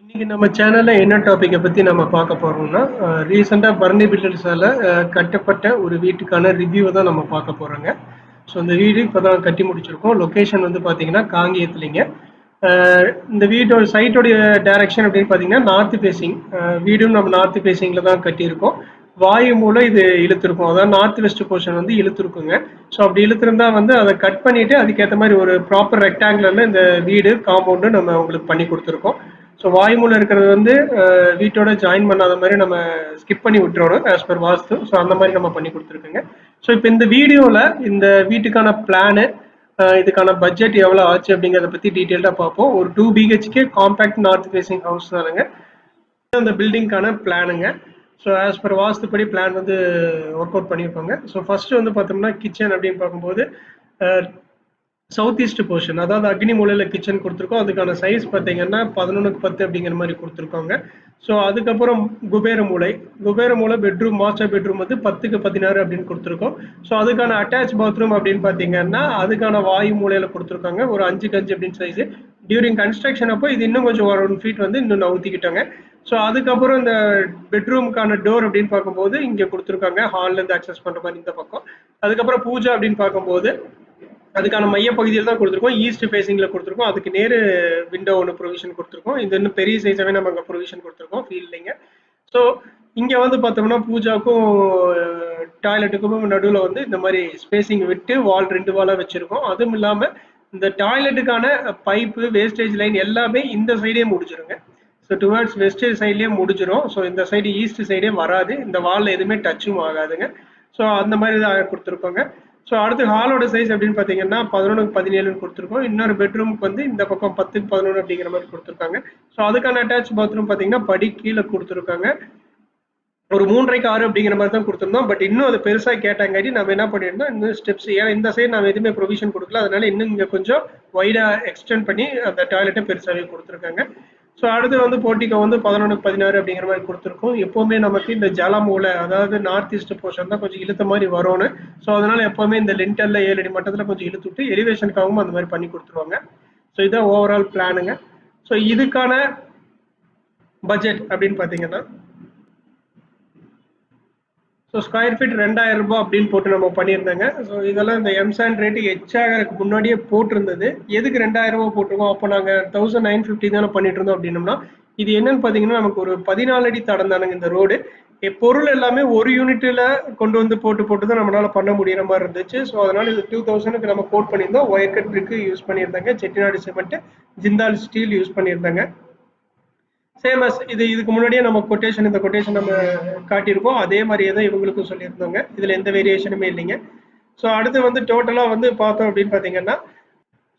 இன்னைக்கு நம்ம சேனல்ல என்ன டாபிக்கை பத்தி நம்ம பார்க்க போறோம்னா ரீசெண்டா பரணி பில்டர்ஸால கட்டப்பட்ட ஒரு வீட்டுக்கான ரிவ்யூ தான் நம்ம பார்க்க போறோங்க. ஸோ இந்த வீடு இப்போதான் கட்டி முடிச்சிருக்கோம். லொக்கேஷன் வந்து பாத்தீங்கன்னா காங்கேயத்துலிங்க. இந்த வீட்டோட சைட்டோடைய டைரக்ஷன் அப்படின்னு பார்த்தீங்கன்னா நார்த் ஃபேஸிங் வீடும் நம்ம நார்த் ஃபேசிங்ல தான் கட்டியிருக்கோம். வாயு மூலம் இது இழுத்துருக்கும். அதாவது நார்த் வெஸ்ட் போர்ஷன் வந்து இழுத்துருக்குங்க. ஸோ அப்படி இழுத்துருந்தா வந்து அதை கட் பண்ணிட்டு அதுக்கேற்ற மாதிரி ஒரு ப்ராப்பர் ரெக்டாங்குலர்ல இந்த வீடு காம்பவுண்டு நம்ம உங்களுக்கு பண்ணி கொடுத்துருக்கோம். ஸோ வாயு இருக்கிறது வந்து வீட்டோட ஜாயின் பண்ணாத மாதிரி நம்ம ஸ்கிப் பண்ணி விட்டுறணும் ஆஸ் பர் வாஸ்து. ஸோ அந்த மாதிரி நம்ம பண்ணி கொடுத்துருக்கோங்க. ஸோ இப்போ இந்த வீடியோவில் இந்த வீட்டுக்கான பிளானு இதுக்கான பட்ஜெட் எவ்வளோ ஆச்சு அப்படிங்கிறத பற்றி டீட்டெயில்டாக பார்ப்போம். ஒரு two BHK compact north facing house தானுங்க. அந்த பில்டிங்க்கான பிளானுங்க ஸோ ஆஸ் பர் வாஸ்துப்படி பிளான் வந்து ஒர்க் அவுட் பண்ணியிருப்பாங்க ஸோ ஃபர்ஸ்ட் வந்து பார்த்தோம்னா கிச்சன் அப்படின்னு பார்க்கும்போது சவுத் ஈஸ்ட் போர்ஷன் அதாவது அக்னி மூலையில் கிச்சன் கொடுத்துருக்கோம். அதுக்கான சைஸ் பார்த்தீங்கன்னா பதினொன்றுக்கு பத்து அப்படிங்கிற மாதிரி கொடுத்துருக்காங்க. ஸோ அதுக்கப்புறம் குபேர மூலை. குபேர மூலை பெட்ரூம் மாஸ்டர் பெட்ரூம் வந்து பத்துக்கு பதினாறு அப்படின்னு கொடுத்துருக்கோம். ஸோ அதுக்கான அட்டாச் பாத்ரூம் அப்படின்னு பார்த்தீங்கன்னா அதுக்கான வாயு மூலையில் கொடுத்துருக்காங்க. ஒரு அஞ்சுக்கு அஞ்சு அப்படின்னு சைஸ் டியூரிங் கன்ஸ்ட்ரக்ஷன் அப்போ இது இன்னும் கொஞ்சம் ஒரு ஒன் ஃபீட் வந்து இன்னும் நவுத்திக்கிட்டாங்க. ஸோ அதுக்கப்புறம் இந்த பெட்ரூமுக்கான டோர் அப்படின்னு பார்க்கும்போது இங்கே கொடுத்துருக்காங்க. ஹால்லேருந்து அக்சஸ் பண்ணுற மாதிரி இந்த பக்கம். அதுக்கப்புறம் பூஜா அப்படின்னு பார்க்கும்போது அதுக்கான மையப்பகுதியில் தான் கொடுத்துருக்கோம். ஈஸ்ட் ஃபேஸிங்கில் கொடுத்துருக்கோம். அதுக்கு நேரு விண்டோ ஒன்று ப்ரொவிஷன் கொடுத்துருக்கோம். இது இன்னும் பெரிய சைஸாகவே நம்ம அங்கே ப்ரொவிஷன் கொடுத்துருக்கோம். ஃபீல்டிங்க ஸோ இங்கே வந்து பார்த்தோம்னா பூஜாக்கும் டாய்லெட்டுக்கும் நடுவில் வந்து இந்த மாதிரி ஸ்பேசிங் விட்டு வால் ரெண்டு வாலாக வச்சுருக்கோம். அதுவும் இல்லாமல் இந்த டாய்லெட்டுக்கான பைப்பு வேஸ்டேஜ் லைன் எல்லாமே இந்த சைடே முடிச்சிருங்க ஸோ டுவர்ட்ஸ் வெஸ்டேஜ் சைட்லேயே முடிஞ்சிடும் ஸோ இந்த சைடு ஈஸ்ட் சைடே வராது. இந்த வாலில் எதுவுமே டச்சும் ஆகாதுங்க. ஸோ அந்த மாதிரி தான் கொடுத்துருக்கோங்க. ஸோ அடுத்து ஹாலோட சைஸ் அப்படின்னு பார்த்தீங்கன்னா பதினொன்றுக்கு பதினேழுன்னு கொடுத்துருக்கோம். இன்னொரு பெட்ரூமுக்கு வந்து இந்த பக்கம் பத்துக்கு பதினொன்று அப்படிங்கிற மாதிரி கொடுத்துருக்காங்க. ஸோ அதுக்கான அட்டாச் பாத்ரூம் பார்த்தீங்கன்னா படி கீழே கொடுத்துருக்காங்க. ஒரு மூன்றரைக்கு ஆறு அப்படிங்கிற மாதிரி தான் கொடுத்துருந்தோம். பட் இன்னும் அது பெருசாக கேட்டாங்காட்டி நம்ம என்ன பண்ணியிருந்தோம்? இன்னும் ஸ்டெப்ஸ் ஏன்னா இந்த சைடு நம்ம எதுவுமே ப்ரொவிஷன் கொடுக்கல. அதனால இன்னும் இங்கே கொஞ்சம் வைடாக எக்ஸ்டெண்ட் பண்ணி அந்த டாய்லெட்டை பெருசாகவே கொடுத்துருக்காங்க. ஸோ அடுத்து வந்து போட்டிக்கோ வந்து பதினொன்று பதினாறு அப்படிங்கிற மாதிரி கொடுத்துருக்கோம். எப்போவுமே நமக்கு இந்த ஜலமூலை அதாவது நார்த் ஈஸ்ட் போர்ஷன் தான் கொஞ்சம் இழுத்த மாதிரி வரும்னு. ஸோ அதனால எப்போவுமே இந்த லிண்டலில் ஏழு அடி மட்டத்தில் கொஞ்சம் இழுத்து விட்டு எலிவேஷனுக்காகவும் அந்த மாதிரி பண்ணி கொடுத்துருவாங்க. ஸோ இதுதான் ஓவரால் பிளானுங்க ஸோ இதுக்கான பட்ஜெட் அப்படின்னு பார்த்தீங்கன்னா ஸோ ஸ்கொயர் ஃபீட் ரெண்டாயிரம் ரூபாய் அப்படின்னு போட்டு நம்ம பண்ணியிருந்தாங்க. ஸோ இதெல்லாம் இந்த எம்சாண்ட் ரேட்டு எச்சாகிறதுக்கு முன்னாடியே போட்டிருந்தது. எதுக்கு ரெண்டாயிரம் ரூபாய் போட்டிருக்கோம்? அப்போ நாங்கள் தௌசண்ட் நைன் ஃபிஃப்டி தானே பண்ணிட்டு இருந்தோம் அப்படின்னோம்னா இது என்னன்னு பார்த்தீங்கன்னா நமக்கு ஒரு பதினாலு அடி தடந்தானுங்க இந்த ரோடு பொருள் எல்லாமே ஒரு யூனிட்டில் கொண்டு வந்து போட்டு போட்டு தான் நம்மளால் பண்ண முடியிற மாதிரி இருந்துச்சு. ஸோ அதனால் இது டூ தௌசண்ட்க்கு நம்ம கோட் பண்ணியிருந்தோம். ஒயர் கட் பிரிக்கு யூஸ் பண்ணியிருந்தாங்க. Chettinad cement Jindal steel use பண்ணியிருந்தாங்க. சேம் அஸ் இது இதுக்கு முன்னாடியே நம்ம கொட்டேஷன் இந்த கொட்டேஷன் நம்ம காட்டியிருக்கோம். அதே மாதிரியே தான் இவங்களுக்கும் சொல்லியிருந்தோங்க. இதில் எந்த வேரியேஷனுமே இல்லைங்க. ஸோ அடுத்து வந்து டோட்டலாக வந்து பார்த்தோம் அப்படின்னு பார்த்தீங்கன்னா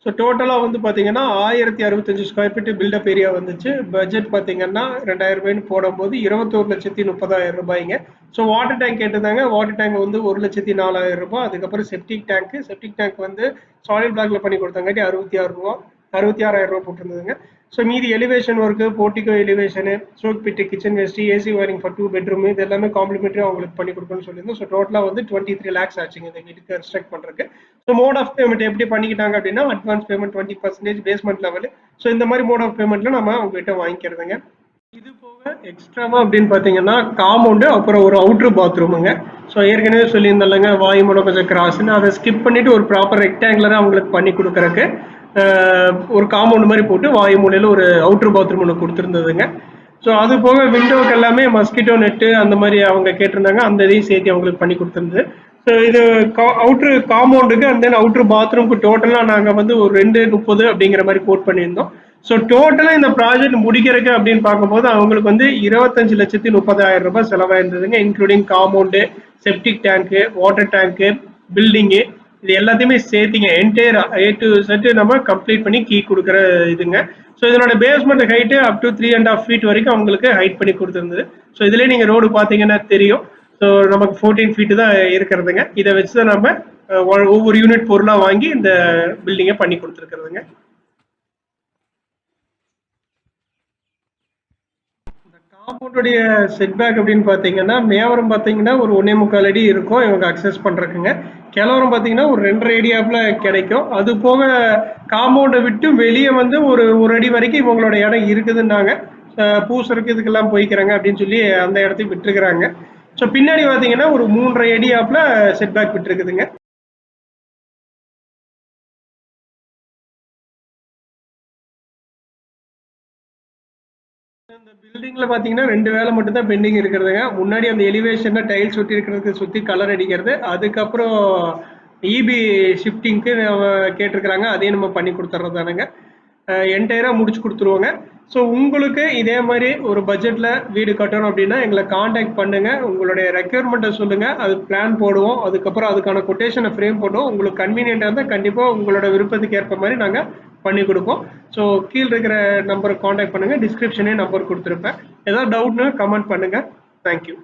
ஸோ டோட்டலாக வந்து பார்த்தீங்கன்னா ஆயிரத்தி அறுபத்தஞ்சு square feet built up area வந்துச்சு. பட்ஜெட் பார்த்தீங்கன்னா ரெண்டாயிரம் ரூபாய்னு போடும்போது இருபத்தோரு லட்சத்தி முப்பதாயிரம் ரூபாய்ங்க. ஸோ வாட்டர் டேங்க் கேட்டிருந்தாங்க. வாட்டர் டேங்க் வந்து ஒரு லட்சத்தி நாலாயிரம் ரூபாய். அதுக்கப்புறம் செப்டிக் டேங்க் செப்டிக் டேங்க் வந்து சாலிட் பிளாக்ல பண்ணி கொடுத்தாங்காட்டி அறுபத்தி ஆறு ரூபா அறுபத்தி ஆறாயிரம் ரூபா போட்டிருந்ததுங்க. ஸோ மீதி எலிவேஷன் ஒர்க்கு போர்ட்டிகோ எலிவேஷனு ஸ்டோக் பிட்டு kitchen west AC wiring for two bedroom இது எல்லாமே காம்ப்ளிமெண்ட்ரி அவங்களுக்கு பண்ணி கொடுக்கணும்னு சொல்லியிருந்தோம். ஸோ டோட்டலாக வந்து டுவெண்ட்டி த்ரீ லேக்ஸ் ஆச்சுங்க இந்த வீட்டுக்கு கன்ஸ்ட்ரக்ட் பண்ணுறதுக்கு ஸோ மோட் ஆஃப் பேமெண்ட் எப்படி பண்ணிக்கிட்டாங்க அப்படின்னா advance payment twenty percentage basement level so இந்த மாதிரி மோட் ஆஃப் பேமெண்ட்ல நம்ம அவங்ககிட்ட வாங்கிக்கிறதுங்க. இது போக எக்ஸ்ட்ராவா அப்படின்னு பார்த்தீங்கன்னா காம்பவுண்டு அப்புறம் ஒரு அவுட்ரு பாத்ரூமுங்க ஸோ ஏற்கனவே சொல்லியிருந்தாங்க வாயு மூலம் கொஞ்சம் கிராஸ்ன்னு அதை ஸ்கிப் பண்ணிட்டு ஒரு ப்ராப்பர் ரெக்டாங்குலராக அவங்களுக்கு பண்ணி கொடுக்குறக்கு ஒரு காம்பவுண்ட் மாதிரி போட்டு வாயு மூலையில் ஒரு அவுட்ரு பாத்ரூம் ஒன்று கொடுத்துருந்ததுங்க. ஸோ அது போக விண்டோவுக்கு எல்லாமே மஸ்கிட்டோ நெட்டு அந்த மாதிரி அவங்க கேட்டிருந்தாங்க. அந்த இதையும் சேர்த்து அவங்களுக்கு பண்ணி கொடுத்துருந்தது. ஸோ இது கா அவுட்ரு காம்பவுண்டுக்கு அண்ட் தென் அவுட்ரு பாத்ரூம்க்கு டோட்டலாக நாங்கள் வந்து ஒரு ரெண்டு முப்பது அப்படிங்கிற மாதிரி கோட் பண்ணியிருந்தோம். ஸோ டோட்டலாக இந்த ப்ராஜெக்ட் முடிக்கிறதுக்கு அப்படின்னு பார்க்கும்போது அவங்களுக்கு வந்து இருபத்தஞ்சு லட்சத்தி முப்பதாயிரம் ரூபாய் செலவாயிருந்ததுங்க இன்க்ளூடிங் காம்பவுண்டு செப்டிக் டேங்க்கு வாட்டர் டேங்க்கு பில்டிங்கு இது எல்லாத்தையுமே சேர்த்திங்க. என்டையர் ஏ டு செட்டு நம்ம கம்ப்ளீட் பண்ணி கீ கொடுக்குற இதுங்க. ஸோ இதனோட basement height up to three and half feet வரைக்கும் அவங்களுக்கு ஹைட் பண்ணி கொடுத்துருந்தது. ஸோ இதுலேயே நீங்கள் ரோடு பார்த்தீங்கன்னா தெரியும். ஸோ நமக்கு ஃபோர்டீன் ஃபீட்டு தான் இருக்கிறதுங்க. இதை வச்சு தான் நம்ம ஒவ்வொரு யூனிட் பொருளாக வாங்கி இந்த பில்டிங்கை பண்ணி கொடுத்துருக்குறதுங்க. காம்பவுண்டுடைய செட்பேக் அப்படின்னு பார்த்தீங்கன்னா மேவரம் பார்த்தீங்கன்னா ஒரு ஒன்னே முக்கால் அடி இருக்கும். இவங்க அக்சஸ் பண்ணுறக்குங்க கிழவரம் பார்த்தீங்கன்னா ஒரு ரெண்டரை அடியாப்புல கிடைக்கும். அது போக காம்பவுண்டை விட்டு வெளியே வந்து ஒரு ஒரு அடி வரைக்கும் இவங்களோட இடம் இருக்குதுன்னாங்க. ஸோ பூசருக்கு இதுக்கெல்லாம் போய்க்கிறாங்க அப்படின்னு சொல்லி அந்த இடத்துக்கு விட்டுருக்குறாங்க. ஸோ பின்னாடி பார்த்தீங்கன்னா ஒரு மூன்றரை அடி ஆப்பில் செட்பேக் விட்டுருக்குதுங்க. இந்த பில்டிங்ல பாத்தீங்கன்னா ரெண்டு வேலை மட்டும் தான் பெண்டிங் இருக்கிறதுங்க. முன்னாடி அந்த எலிவேஷன்ல டைல்ஸ் ஒட்டி இருக்கிறதுக்கு சுத்தி கலர் அடிக்கிறது. அதுக்கப்புறம் இபி ஷிஃப்டிங்க்கு கேட்டிருக்கிறாங்க. அதையும் நம்ம பண்ணி கொடுத்துட்றதானுங்க என்டையராக முடிச்சு கொடுத்துருவோங்க. ஸோ உங்களுக்கு இதே மாதிரி ஒரு பட்ஜெட்டில் வீடு கட்டணும் அப்படின்னா எங்களை காண்டாக்ட் பண்ணுங்கள் உங்களுடைய ரெக்யர்மெண்ட்டை சொல்லுங்கள் அது பிளான் போடுவோம். அதுக்கப்புறம் அதுக்கான கொட்டேஷனை ஃப்ரேம் போடுவோம். உங்களுக்கு கன்வீனியண்ட்டாக இருந்தால் கண்டிப்பாக உங்களோட விருப்பத்துக்கு ஏற்ப மாதிரி நாங்கள் பண்ணி கொடுப்போம் ஸோ கீழே இருக்கிற நம்பருக்கு காண்டாக்ட் பண்ணுங்கள் டிஸ்கிரிப்ஷனே நம்பர் கொடுத்துருப்பேன். ஏதாவது டவுட்னு கமெண்ட் பண்ணுங்கள் தேங்க்யூ